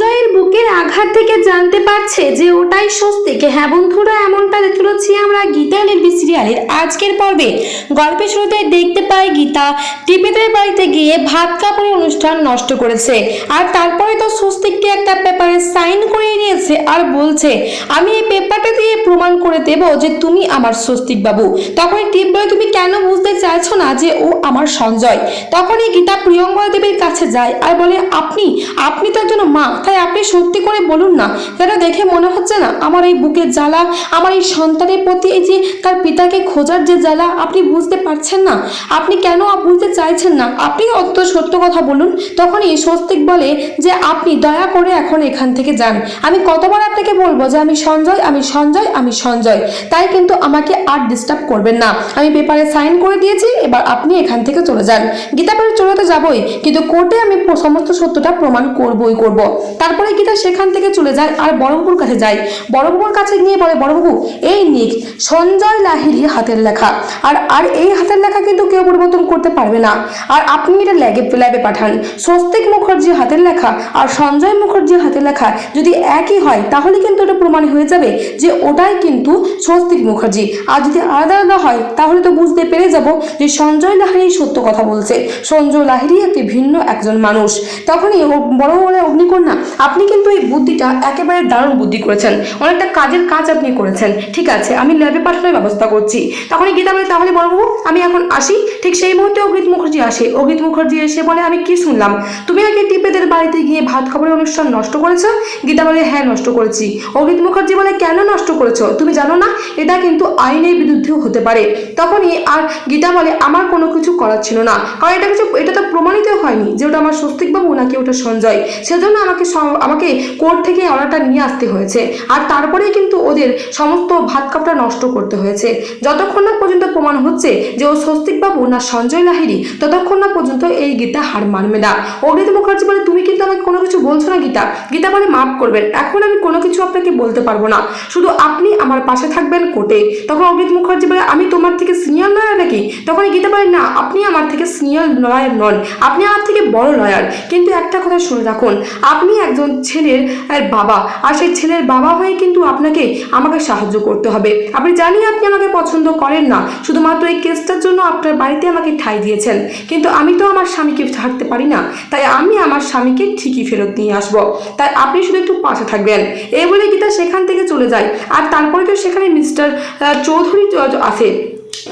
সঞ্জয়ের বুকের আঘাত থেকে জানতে পারছে যে ওটাই স্বস্তিক। হ্যাঁ বন্ধুরা, এমনটা দেখতে আমরা গীতা নির্বি সিরিয়ালের আজকের পর্বে। গল্পের শুরুতে দেখতে পাই গীতা, টিপিদের বাড়িতে গিয়ে ভাত কাপড়ের অনুষ্ঠান নষ্ট করেছে। আর তারপরে তো স্বস্তিককে একটা পেপারে সাইন করিয়ে নিয়েছে আর বলছে, আমি এই পেপারটা দিয়ে প্রমাণ করে দেব যে তুমি আমার স্বস্তিক বাবু তখন টিপ বলে তুমি কেন বুঝতে চাইছো না যে ও আমার সঞ্জয়? তখনই গীতা প্রিয়ঙ্গা দেবীর কাছে যায় আর বলে, আপনি আপনি তো একজন মা তাই আপনি সত্যি করে বলুন না। যেটা দেখে মনে হচ্ছে না আমার এই বুকের জ্বালা, আমার এই সন্তানের প্রতি এই যে তার পিতাকে খোঁজার যে জ্বালা, আপনি বুঝতে পারছেন না। আপনি কেন বুঝতে চাইছেন না? আপনি অত সত্য কথা বলুন। তখনই স্বস্তিক বলে যে আপনি দয়া করে এখন এখান থেকে যান। আমি কতবার আপনাকে বলব যে আমি সঞ্জয় আমি সঞ্জয় আমি সঞ্জয়। তাই কিন্তু আমাকে আর ডিস্টার্ব করবেন না। আমি পেপারে সাইন করে দিয়েছি, এবার আপনি এখান থেকে চলে যান। গীতা পরে চলে তো যাবই, কিন্তু কোর্টে আমি সমস্ত সত্যটা প্রমাণ করবই করব। তারপরে গীতা সেখান থেকে চলে যায় আর বড়বাবুর কাছে যায়। বড়বাবুর কাছে গিয়ে বলে, বড়বাবু, এই নিক, সঞ্জয় লাহিড়ি হাতের লেখা। আর আর এই হাতের লেখা কিন্তু কেউ পরিবর্তন করতে পারবে না। আর আপনি এটা ল্যাবে ল্যাবে পাঠান। স্বস্তিক মুখার্জির হাতের লেখা আর সঞ্জয় মুখার্জির হাতের লেখা যদি একই হয়, তাহলে কিন্তু এটা প্রমাণ হয়ে যাবে যে ওটাই কিন্তু স্বস্তিক মুখার্জি। আর যদি আলাদা আলাদা হয়, তাহলে তো বুঝতে পেরে যাব যে সঞ্জয় লাহিড়ি সত্য কথা বলছে। সঞ্জয় লাহিড়ি একটি ভিন্ন একজন মানুষ। তখনই বড় বড় অগ্নিকন্যা আপনি কিন্তু এই বুদ্ধিটা একেবারে দারুণ বুদ্ধি করেছেন। অনেকটা কাজের কাজ আপনি করেছেন। ঠিক আছে, আমি ল্যাবে পাঠানোর ব্যবস্থা করছি। তখনই গীতা বলে তাহলে বড়বাবু, আমি এখন আসি। ঠিক সেই মুহূর্তে অগ্রিত মুখার্জি আসে। অগ্রিত মুখার্জি এসে বলে, আমি কি শুনলাম? তুমি নাকি টিপেদের বাড়িতে গিয়ে ভাত খাবারের অনুষ্ঠান নষ্ট করেছ? গীতা বলে হ্যাঁ নষ্ট করেছি। অগ্রিত মুখার্জি বলে, কেন নষ্ট করেছ? তুমি জানো না, এটা কিন্তু আইনের বিরুদ্ধেও হতে পারে। তখনই আর গীতা বলে, আমার কোনো কিছু করার ছিল না। কারণ এটা কিছু, এটা তো প্রমাণিত হয়নি যে ওটা আমার স্বস্তিকবাবু নাকি ওটা সঞ্জয়। সেজন্য আমাকে আমাকে কোর্ট থেকে অর্ডারটা নিয়ে আসতে হয়েছে। আর তারপরেই কিন্তু ওদের সমস্ত ভাত কাপটা নষ্ট করতে হয়েছে। যতক্ষণ না পর্যন্ত প্রমাণ হচ্ছে যে ও স্বস্তিকবাবু না সঞ্জয় লাহিড়ি, ততক্ষণ না পর্যন্ত এই গীতা হার মানবে না। অগ্নিত মুখার্জি বলে, তুমি কিন্তু আমাকে কোনো কিছু বলছো না গীতা। গীতা বলে, মাফ করবেন। এখন আমি কোনো কিছু আপনাকে বলতে পারব না। শুধু আপনি আমার পাশে থাকবেন কোর্টে। তখন অগ্নিত মুখার্জি বলে, আমি তোমার থেকে সিনিয়র লয়ার নাকি? তখন গীতা বলে, না, আপনি আমার থেকে সিনিয়র লয়ার নন। আপনি আমার থেকে বড় লয়ার। কিন্তু একটা কথা শুনে রাখুন। আপনি একজন ছেলের বাবা। আর সেই ছেলের বাবা হয়ে কিন্তু আপনাকে, আমাকে সাহায্য করতে হবে। আপনি জানি আপনি আমাকে পছন্দ করেন না। শুধুমাত্র এই কেসটার জন্য আপনার বাড়িতে আমাকে ঠাই দিয়েছেন। কিন্তু আমি তো আমার স্বামীকে ছাড়তে পারি না। তাই আমি আমার স্বামীকে ঠিকই ফেরত নিয়ে আসব। তাই আপনি শুধু একটু পাশে থাকবেন। এই বলে গীতা সেখান থেকে চলে যায়। আর তারপরে তো সেখানে মিস্টার চৌধুরী আসে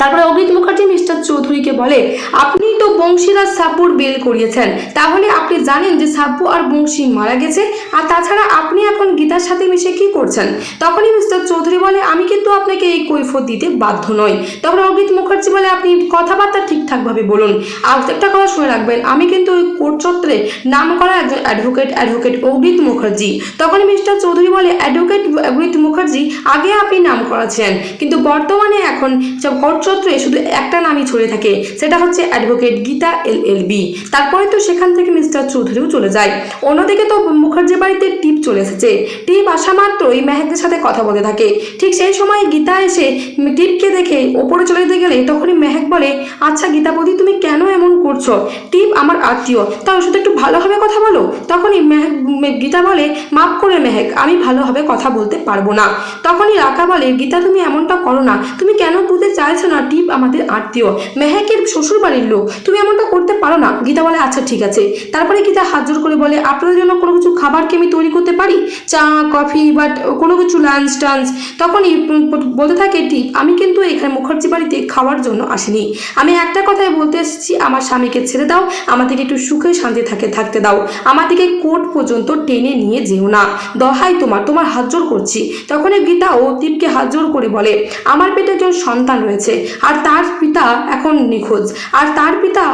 তারপরে অগ্নিত মুখার্জি মিস্টার চৌধুরীকে বলে, আপনি তো বংশীরাজ সাপুর বেল করিয়েছেন। তাহলে আপনি জানেন যে সাপু আর বংশী মারা গেছে, আর তাছাড়া আপনি এখন গীতার সাথে মিশে কি করছেন? তখনই মিস্টার চৌধুরী বলে, আমি কিন্তু আপনাকে এই কৈফত দিতে বাধ্য নই। তখন অগ্নিত মুখার্জি বলে, আপনি কথাবার্তা ঠিকঠাকভাবে বলুন। আর একটা কথা শুনে রাখবেন, আমি কিন্তু ওই কোর্ট চত্বরে নাম করা একজন অ্যাডভোকেট অ্যাডভোকেট অগ্নিত মুখার্জি। তখনই মিস্টার চৌধুরী বলে, অ্যাডভোকেট অগ্নিত মুখার্জি আগে আপনি নাম করাছেন কিন্তু বর্তমানে এখন সব কোর্ট শুধু একটা নামই ছড়িয়ে থাকে, সেটা হচ্ছে advocate Geeta L L B. তারপরে তো সেখান থেকে মিস্টার চৌধুরীও চলে যায়। অন্যদিকে তো মুখার্জি বাড়িতে টিপ চলে এসেছে। টিপ আসা মাত্রই মেহেকদের সাথে কথা বলতে থাকে। ঠিক সেই সময় গীতা এসে টিপকে দেখে ওপরে চলে যেতে গেলে তখনই মেহেক বলে আচ্ছা গীতা বৌদি তুমি কেন এমন করছ? টিপ আমার আত্মীয়, তা ওর সাথে একটু ভালোভাবে কথা বলো? তখনই মেহেক গীতা বলে, মাফ করে মেহেক, আমি ভালোভাবে কথা বলতে পারব না। তখনই রাকা বলে, গীতা, তুমি এমনটা করো না। তুমি কেন বুঝতে চাইছো না, টিপ আমাদের আত্মীয়? মেহেকের শ্বশুর বাড়ির লোক। তুমি এমনটা করতে পারো না? গীতা বলে আচ্ছা ঠিক আছে। তারপরে গীতা হাত জোর করে বলে, আপনাদের জন্য কোনো কিছু খাবার কি আমি তৈরি করতে পারি? চা, কফি, বা কোনো কিছু লাঞ্চ টাঞ্চ তখনই বলতে থাকে, টিপ, আমি কিন্তু এখানে মুখার্জি বাড়িতে খাওয়ার জন্য আসিনি। আমি একটা কথাই বলতে এসেছি, আমার স্বামীকে ছেড়ে দাও আমাদেরকে একটু সুখে শান্তি থাকে, থাকতে দাও। আমাদেরকে কোর্ট পর্যন্ত টেনে নিয়ে যেও না। দহাই তোমার তোমার হাত জোর করছি। তখনই গীতা দীপকে হাত জোর করে বলে, আমার পেটে একজন সন্তান রয়েছে, আর তার পিতা এখন নিখোঁজ। আর তার পিতা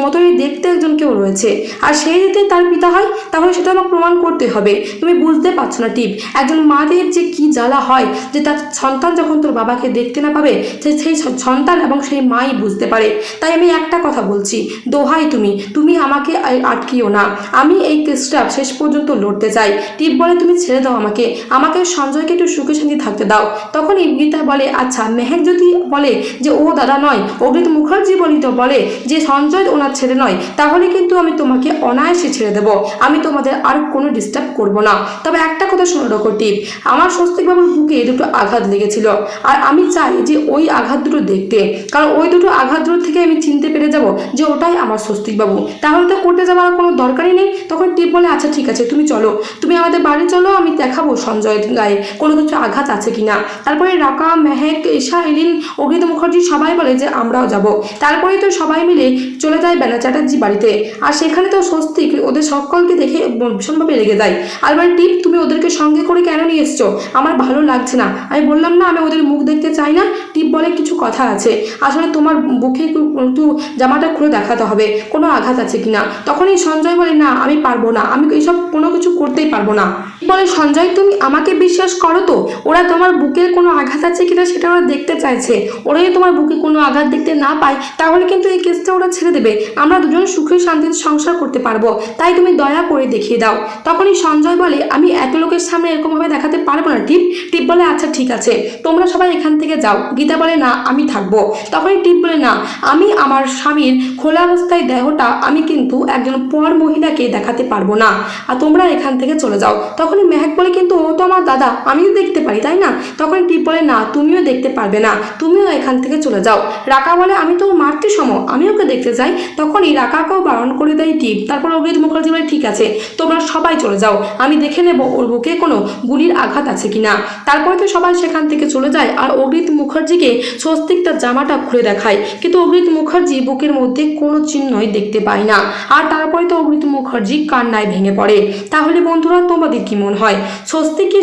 মতোই দেখতে একজন কেউ রয়েছে। আর সেই যদি তার পিতা হয়, তাহলে সেটা আমাকে প্রমাণ করতে হবে। তুমি বুঝতে পারছ না, টিপ। একজন মাদের যে কি জ্বালা হয়, যে তার সন্তান যখন তোর বাবাকে দেখতে না পাবে, সে সেই সন্তান এবং সেই মাই বুঝতে পারে। তাই আমি একটা কথা বলছি, দোহাই তুমি। তুমি আমাকে আটকিও না। আমি এই কেসটা শেষ পর্যন্ত লড়তে চাই। টিপ বলে, তুমি ছেড়ে দাও আমাকে। আমাকে সঞ্জয়কে একটু সুখে শান্তি থাকতে দাও। তখন গীতা বলে আচ্ছা মেহেক যদি বলে যে ও দাদা নয় অগ্রিত মুখার্জি তো বলে যে সঞ্জয় ওনার ছেলে নয়, তাহলে কিন্তু আমি তোমাকে অনায়াসে ছেড়ে দেবো। আমি তোমাদের আর কোনো ডিস্টার্ব করব না। তবে একটা কথা শুনে রাখো টিপ আমার স্বস্তিকবাবুর বুকে দুটো আঘাত লেগেছিল। আর আমি চাই যে ওই আঘাত দুটো দেখতে। কারণ ওই দুটো আঘাত দুটো থেকে আমি চিনতে পেরে যাব যে ওটাই আমার স্বস্তিকবাবু। তাহলে তো কোর্টে যাওয়ার কোনো দরকারই নেই? তখন টিপ বলে আচ্ছা ঠিক আছে, তুমি চলো। তুমি আমাদের বাড়ি চলো, আমি দেখাবো সঞ্জয়ের গায়ে। কোনো কিছু আঘাত আছে কিনা? তারপরে রাকা, মেহেক, ঈশা, এলিন অগ্নিত মুখার্জি সবাই বলে যে আমরাও যাব। তারপরে তো সবাই মিলে চলে যায় বেলা চ্যাটার্জি বাড়িতে। আর সেখানে তো স্বস্তিক, ওদের সকলকে দেখে ভীষণভাবে রেগে যায়। আলবার টিপ, তুমি ওদেরকে সঙ্গে করে কেন নিয়ে এসছো? আমার ভালো লাগছে না। আমি বললাম, না, আমি ওদের মুখ দেখতে চাই না। টিপ বলে কিছু কথা আছে। আসলে তোমার বুকে একটু জামাটা খুলে দেখাতে হবে। কোনো আঘাত আছে কিনা? তখনই সঞ্জয় বলে, না, আমি পারব না। আমি এইসব কোনো কিছু করতেই পারব না। বলে, সঞ্জয়, তুমি আমাকে বিশ্বাস করো তো? ওরা তোমার বুকের কোনো আঘাত আছে কিনা সেটা ওরা দেখতে চাইছে। ওরা যদি তোমার বুকে কোনো আঘাত দেখতে না পায়, তাহলে কিন্তু এই কেসটা ওরা ছেড়ে দেবে। আমরা দুজন সুখে শান্তিতে সংসার করতে পারব। তাই তুমি দয়া করে দেখিয়ে দাও। তখনই সঞ্জয় বলে, আমি এত লোকের সামনে এরকমভাবে দেখাতে পারব না, টিপ। টিপ বলে আচ্ছা ঠিক আছে। তোমরা সবাই এখান থেকে যাও। গীতা বলে, না, আমি থাকব। তখনই টিপ বলে, না, আমি আমার স্বামীর খোলা অবস্থায় দেহটা আমি কিন্তু একজন পর মহিলাকে দেখাতে পারব না। আর তোমরা এখান থেকে চলে যাও। তখনই মেহেক বলে, কিন্তু ও তো আমার দাদা। আমিও দেখতে পারি, তাই না? তখন টিপ বলে, না, তুমিও দেখতে পারবে না। তুমিও এখান থেকে চলে যাও। রাকা বলে, আমি তো ওর মাতৃ সম আমি ওকে দেখতে চাই তখনই রাকাকেও বারণ করে দেয় টিপ। তারপর অভিজিৎ মুখার্জি বলে, ঠিক আছে, তোমরা সবাই চলে যাও। আমি দেখে নেব ওর বুকে কোনো গুলির আঘাত আছে কি না তারপরে তো সবাই সেখান থেকে চলে যায় আর অগ্রিত মুখার্জিকে স্বস্তিক তার জামাটা খুলে দেখায়। কিন্তু অগ্রিত মুখার্জি বুকের মধ্যে কোনো চিহ্নই দেখতে পায় না। আর তারপরে তো অগ্রিত মুখার্জি কান্নায় ভেঙে পড়ে। তাহলে বন্ধুরা, তোমাদের কি মনে হয়? স্বস্তিক কি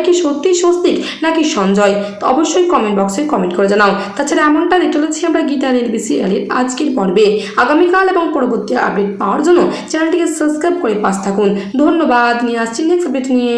ওটাই কি সত্যি স্বস্তিক নাকি সঞ্জয়? তো অবশ্যই কমেন্ট বক্সে কমেন্ট করে জানাও। তাছাড়া এমনটা চলেছি আমরা গীতা এলবিসি সিরিয়ালের আজকের পর্বে। আগামীকাল এবং পরবর্তী আপডেট পাওয়ার জন্য চ্যানেলটিকে সাবস্ক্রাইব করে পাশ থাকুন। ধন্যবাদ। নিয়ে আসছি নেক্সট আপডেট নিয়ে।